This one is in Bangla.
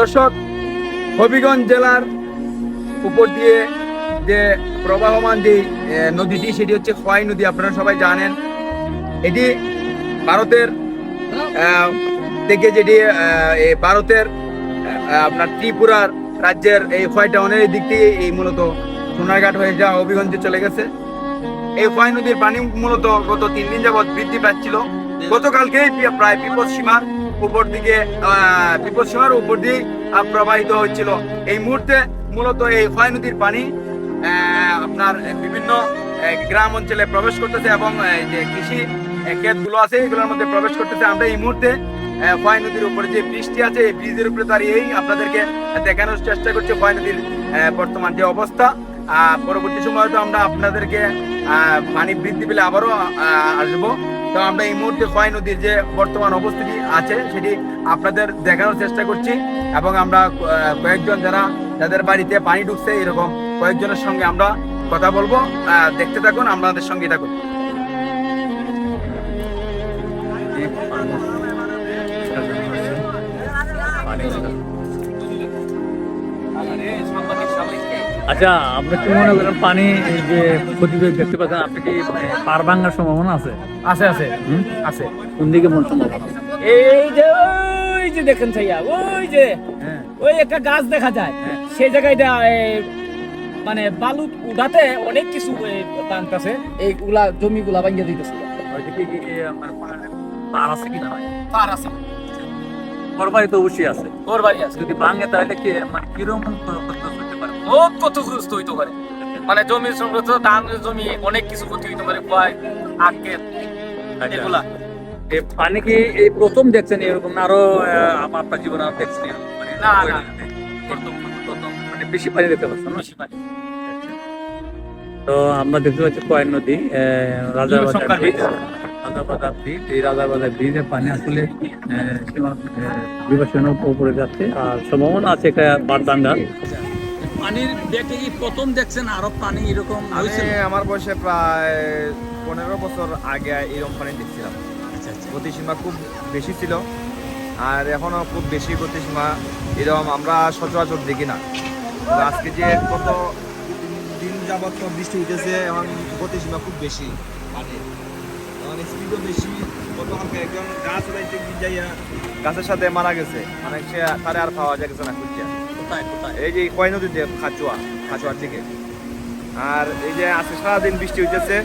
দর্শক, হবিগঞ্জ জেলার উপর দিয়ে যে প্রবাহমান যে নদীটি, সেটি হচ্ছে খোয়াই নদী, আপনারা সবাই জানেন। এটি ভারতের থেকে যেটি ভারতের আপনার ত্রিপুরার রাজ্যের এই খোয়াই টাউনের দিক থেকে এই মূলত সোনারঘাট হয়ে যা হবিগঞ্জে চলে গেছে। এই খোয়াই নদীর পানি মূলত গত তিন দিন যাবৎ বৃদ্ধি পাচ্ছিল। গতকালকে প্রায় বিপদ সীমার উপর দিকে বিপদ সীমার উপর দিয়ে প্রবাহিত হচ্ছিল। এই মুহূর্তে মূলত এই খোয়াই নদীর পানি আপনার বিভিন্ন গ্রাম অঞ্চলে প্রবেশ করতেছে এবং যে কৃষি ক্ষেতগুলো আছে, এগুলোর মধ্যে প্রবেশ করতেছে। আমরা এই মুহূর্তে খোয়াই নদীর উপরে যে ব্রিজটি আছে, এই ব্রিজের উপরে দাঁড়িয়েই আপনাদেরকে দেখানোর চেষ্টা করছে খোয়াই নদীর বর্তমান যে অবস্থা। পরবর্তী সময় তো আমরা আপনাদেরকে পানি বৃদ্ধি পেলে আবারও আসব। তো আমরা এই মুহূর্তে খোয়াই নদীর যে বর্তমান অবস্থিতি আছে, সেটি আপনাদের দেখানোর চেষ্টা করছি এবং আমরা কয়েকজন যারা যাদের বাড়িতে পানি ঢুকছে এরকম কয়েকজনের সঙ্গে আমরা কথা বলব। দেখতে থাকুন আমাদের সঙ্গে থাকুন। আচ্ছা আপনি কি মনে করেন পানি এই যে ক্ষতিগ্রস্ত দেখতে পাচ্ছেন আপনি কি মানে পার ভাঙার সম্ভাবনা আছে? আছে আছে? আছে। কোন দিকে মন সম্ভাবনা এই যে ওই যে দেখেন ভাইয়া ওই যে হ্যাঁ। ওই একটা গাছ দেখা যায়। সেই জায়গাটা মানে বালু উঠাতে অনেক কিছু টানতেছে। এইগুলা জমিগুলা ভাঙিয়ে দিতেছে। কি কি পার আছে কিনা হয় পার আছে। ওর বাড়ি তো অবশ্যই আছে। ওর বাড়ি আছে। যদি ভাঙে তাহলে কি মানে কীরকম খুব ক্ষতিগ্রস্ত হইতে পারে। মানে জমি সংগ্রহ ধান জমি অনেক কিছু ক্ষতি হইতে পারে ভয় আগে এগুলা। পানি কি এই প্রথম দেখছেন এরকম না আরও আমার আপনার জীবনে আর দেখছেন মানে না, না। প্রথম মানে বেশি পানি দেখতে পাচ্ছেন বেশি পানি। তো আমরা দেখতে পাচ্ছি কয়েন নদী সংখ্যার ব্রিজ এই ব্রিজের পানি আসলে সীমা- বিভাসনের উপরে যাচ্ছে। আর সম্ভাবনা আছে এটা বারদাঙ্গা পানির দেখে কি প্রথম দেখছেন আরও পানি এরকম আমি আমার বয়সে প্রায় পনেরো বছর আগে এরকম পানি দেখছিলাম। আচ্ছা আচ্ছা। গতিসীমা খুব বেশি ছিল আর এখনও খুব বেশি গতিসীমা এরকম আমরা সচরাচর দেখি না। আজকে যে কত দিন যাবত তো বৃষ্টি হইতেছে এখন গতিসীমা খুব বেশি পানির। এখন স্পিডও বেশি কত হালকা একজন গাছ উড়াইতে গিয়ে যাইয়া গাছের সাথে মারা গেছে। মানে সে তারে আর পাওয়া যায় না খুঁজিয়া কোথায় এই যে কয় নদীতে খাচুয়া খাচুয়ার থেকে আর এই যে আজকে সারাদিন বৃষ্টি হইতেছে।